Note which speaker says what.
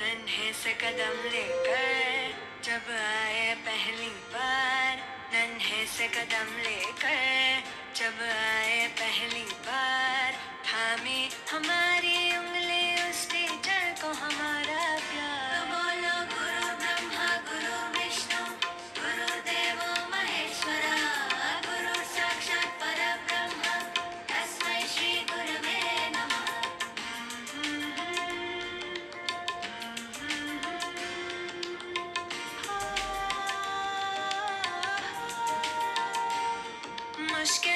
Speaker 1: नन्हे से कदम लेकर। जब आए पहली बार नन्हे से कदम लेकर। जब आए पहली बार, थामे हमारे Push.